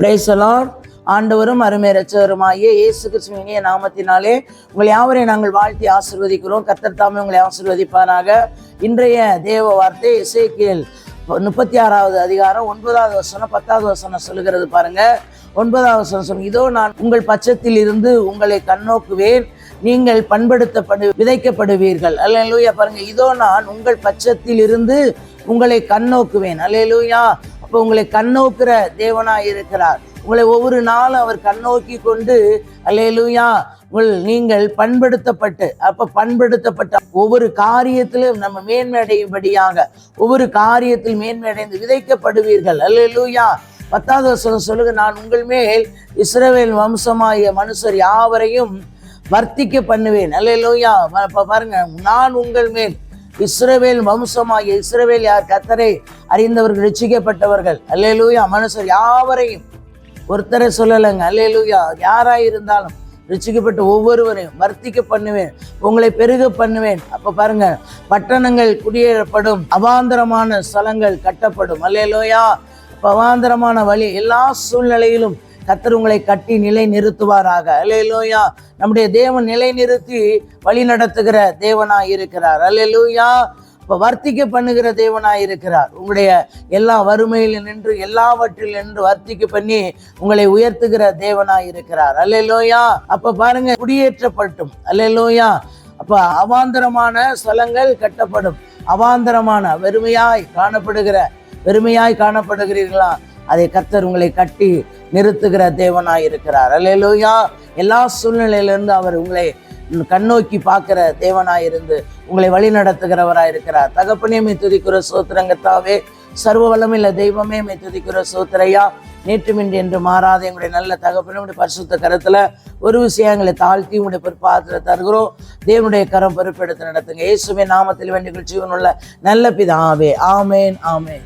பிரைசலான் ஆண்டவரும் அருமை ரச்சவருமாகிய இயேசு கிருஷ்ணனிய நாமத்தினாலே உங்களை யாவரையும் நாங்கள் வாழ்த்தி ஆசிர்வதிக்கிறோம். கர்த்தர் தாமே உங்களை ஆசிர்வதிப்பாராக. இன்றைய தேவ வார்த்தை இசைக்கியல் முப்பத்தி ஆறாவது அதிகாரம் ஒன்பதாவது வசனம் பத்தாவது வசனம் சொல்லுகிறது பாருங்க. ஒன்பதாவது வசனம் சொல்லுங்க. இதோ நான் உங்கள் பட்சத்தில் இருந்து உங்களை கண்ணோக்குவேன். நீங்கள் பண்படுத்தப்படு விதைக்கப்படுவீர்கள். அல்லேலூயா. பாருங்க இதோ நான் உங்கள் பட்சத்தில் இருந்து உங்களை கண்ணோக்குவேன். அல்லேலூயா. அப்போ உங்களை கண்ணோக்குற தேவனாய் இருக்கிறார். உங்களை ஒவ்வொரு நாளும் அவர் கண்ணோக்கி கொண்டு அல்லேலூயா உங்கள் நீங்கள் பண்படுத்தப்பட்டு அப்போ பண்படுத்தப்பட்ட ஒவ்வொரு காரியத்திலும் நம்ம மேன்மையடையும்படியாக ஒவ்வொரு காரியத்தில் மேன்மையடைந்து விதைக்கப்படுவீர்கள். அல்லேலூயா. பத்தாவது வசனம் சொல்லுங்க நான் உங்கள் மேல் இஸ்ரவேல் வம்சமாகிய மனுஷர் யாவரையும் வர்த்திக்க பண்ணுவேன். அல்லேலூயா. பாருங்க நான் உங்கள் மேல் இஸ்ரவேல் வம்சமாகிய இஸ்ரவேல் யார்? கத்தரை அறிந்தவர்கள் ரசிக்கப்பட்டவர்கள் அல்லேலூயா மனுஷர் யாவரையும் ஒருத்தரை சொல்லலைங்க. அல்லேலூயா யாராக இருந்தாலும் ருச்சிக்கப்பட்ட ஒவ்வொருவரையும் வர்த்திக்க பண்ணுவேன் உங்களை பெருக பண்ணுவேன். அப்ப பாருங்க பட்டணங்கள் குடியேறப்படும் அவாந்தரமான ஸ்தலங்கள் கட்டப்படும். அல்லேலோயா அப்ப அவாந்தரமான வழி எல்லா சூழ்நிலையிலும் கத்தர் உங்களை கட்டி நிலை நிறுத்துவாராக அல்லேலூயா. நம்முடைய தேவன் நிலை நிறுத்தி வழி நடத்துகிற தேவனாய் இருக்கிறார் அல்லேலூயா. இப்போ வர்த்திக்க பண்ணுகிற தேவனாய் இருக்கிறார் உங்களுடைய எல்லா வறுமையில் நின்று எல்லாவற்றில் நின்று வர்த்திக்க பண்ணி உங்களை உயர்த்துகிற தேவனாய் இருக்கிறார் அல்லேலூயா. அப்ப பாருங்க குடியேற்றப்பட்டும். அல்லேலூயா. அப்ப அவாந்தரமான ஸ்தலங்கள் கட்டப்படும். அவாந்தரமான வெறுமையாய் காணப்படுகிற வெறுமையாய் காணப்படுகிறீர்களா? அதை கர்த்தர் உங்களை கட்டி நிறுத்துகிற தேவனாக இருக்கிறார் அல்லேலூயா. எல்லா சூழ்நிலையிலிருந்து அவர் உங்களை கண்ணோக்கி பார்க்கிற தேவனாக இருந்து உங்களை வழி நடத்துகிறவராக இருக்கிறார் தகப்பனே துதிக்கிற சோத்திரங்கத்தாவே சர்வ வளமில்ல தெய்வமே மே துதிக்கிற சோத்திரையா. நேற்றுமின்றி என்று மாறாத எங்களுடைய நல்ல தகப்பனே உடைய பரிசுத்த கரத்தில் ஒரு விஷயங்களை தாழ்த்தி உங்களுடைய பொறுப்பாத்துல தருகிறோம். தேவனுடைய கரம் பொறுப்பெடுத்து நடத்துங்க. இயேசுமே நாமத்தில் வேண்டிய ஜீவனுள்ள நல்ல பிதாவே. ஆமேன் ஆமேன்.